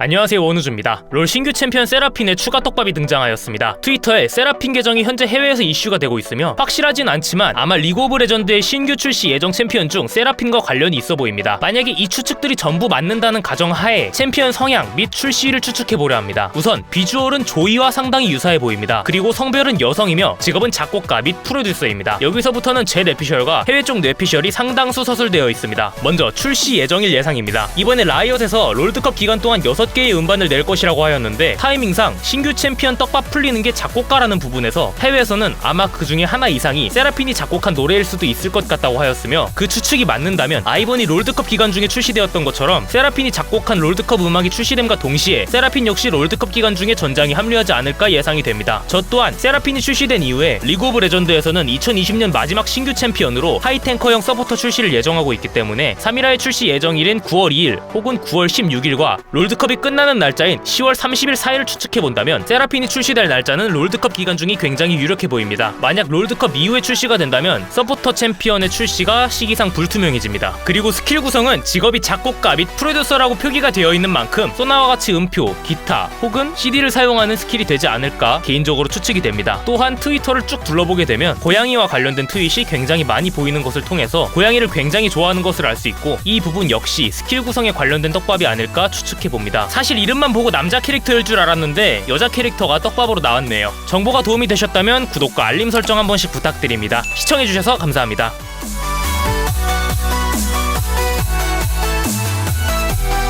안녕하세요 원우주입니다. 롤 신규 챔피언 세라핀의 추가 떡밥이 등장하였습니다. 트위터에 세라핀 계정이 현재 해외에서 이슈가 되고 있으며 확실하진 않지만 아마 리그 오브 레전드의 신규 출시 예정 챔피언 중 세라핀과 관련이 있어 보입니다. 만약에 이 추측들이 전부 맞는다는 가정하에 챔피언 성향 및 출시를 추측해 보려 합니다. 우선 비주얼은 조이와 상당히 유사해 보입니다. 그리고 성별은 여성이며 직업은 작곡가 및 프로듀서입니다. 여기서부터는 제 뇌피셜과 해외 쪽 뇌피셜이 상당수 서술되어 있습니다. 먼저 출시 예정일 예상입니다. 이번에 라이엇에서 롤드컵 기간 동안 6 개의 음반을 낼 것이라고 하였는데 타이밍상 신규 챔피언 떡밥 풀리는 게 작곡가라는 부분에서 해외에서는 아마 그 중에 하나 이상이 세라핀이 작곡한 노래일 수도 있을 것 같다고 하였으며 그 추측이 맞는다면 아이번이 롤드컵 기간 중에 출시되었던 것처럼 세라핀이 작곡한 롤드컵 음악이 출시됨과 동시에 세라핀 역시 롤드컵 기간 중에 전장에 합류하지 않을까 예상이 됩니다. 저 또한 세라핀이 출시된 이후에 리그 오브 레전드에서는 2020년 마지막 신규 챔피언으로 하이탱커형 서포터 출시를 예정하고 있기 때문에 3일화의 출시 예정일인 9월 2일 혹은 9월 16일과 롤드컵이 끝나는 날짜인 10월 30일 사이를 추측해 본다면 세라핀이 출시될 날짜는 롤드컵 기간 중이 굉장히 유력해 보입니다. 만약 롤드컵 이후에 출시가 된다면 서포터 챔피언의 출시가 시기상 불투명해집니다. 그리고 스킬 구성은 직업이 작곡가 및 프로듀서라고 표기가 되어 있는 만큼 소나와 같이 음표, 기타 혹은 CD를 사용하는 스킬이 되지 않을까 개인적으로 추측이 됩니다. 또한 트위터를 쭉 둘러보게 되면 고양이와 관련된 트윗이 굉장히 많이 보이는 것을 통해서 고양이를 굉장히 좋아하는 것을 알 수 있고 이 부분 역시 스킬 구성에 관련된 떡밥이 아닐까 추측해 봅니다. 사실 이름만 보고 남자 캐릭터일 줄 알았는데 여자 캐릭터가 떡밥으로 나왔네요. 정보가 도움이 되셨다면 구독과 알림 설정 한 번씩 부탁드립니다. 시청해주셔서 감사합니다.